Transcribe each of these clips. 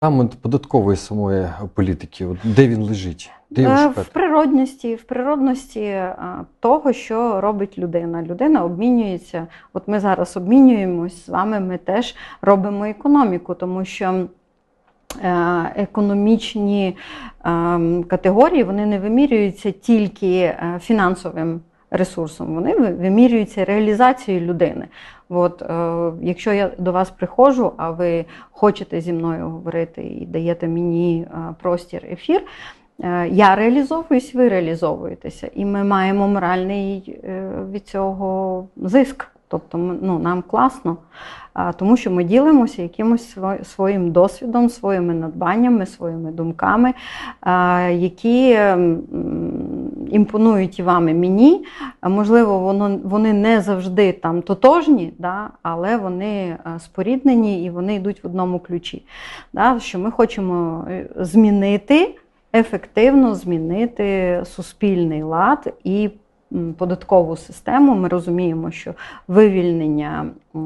Там податкової самої політики, от де він лежить? Де його Е, шукати? В природності, в природності е, того, що робить людина. Людина обмінюється. От ми зараз обмінюємось з вами, ми теж робимо економіку, тому що е, економічні е, категорії вони не вимірюються тільки е, фінансовим ресурсом, вони вимірюються реалізацією людини. От, е, якщо я до вас приходжу, а ви хочете зі мною говорити і даєте мені е, простір, ефір, е, я реалізовуюсь, ви реалізовуєтеся, і ми маємо моральний е, від цього зиск. Тобто ну, нам класно, тому що ми ділимося якимось своїм досвідом, своїми надбаннями, своїми думками, які імпонують і вам, і мені. Можливо, воно, вони не завжди там тотожні, да, але вони споріднені і вони йдуть в одному ключі. Да, що ми хочемо е, змінити, ефективно змінити суспільний лад і податкову систему. Ми розуміємо, що вивільнення е,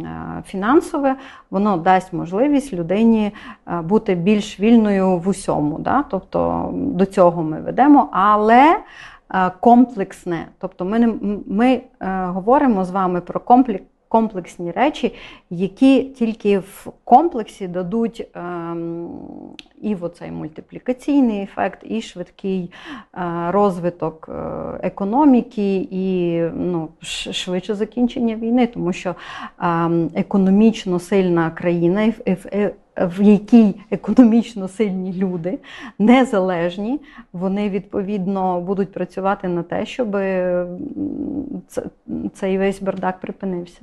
фінансове воно дасть можливість людині е, бути більш вільною в усьому. Да? Тобто до цього ми ведемо, але е, комплексне. Тобто ми, не, ми е, говоримо з вами про комплекс. Комплексні речі, які тільки в комплексі дадуть ем, і в оцей мультиплікаційний ефект, і швидкий е, розвиток е, економіки, і ну, швидше закінчення війни, тому що ем, економічно сильна країна, в- якій економічно сильні люди, незалежні, вони відповідно будуть працювати на те, щоб цей весь бардак припинився.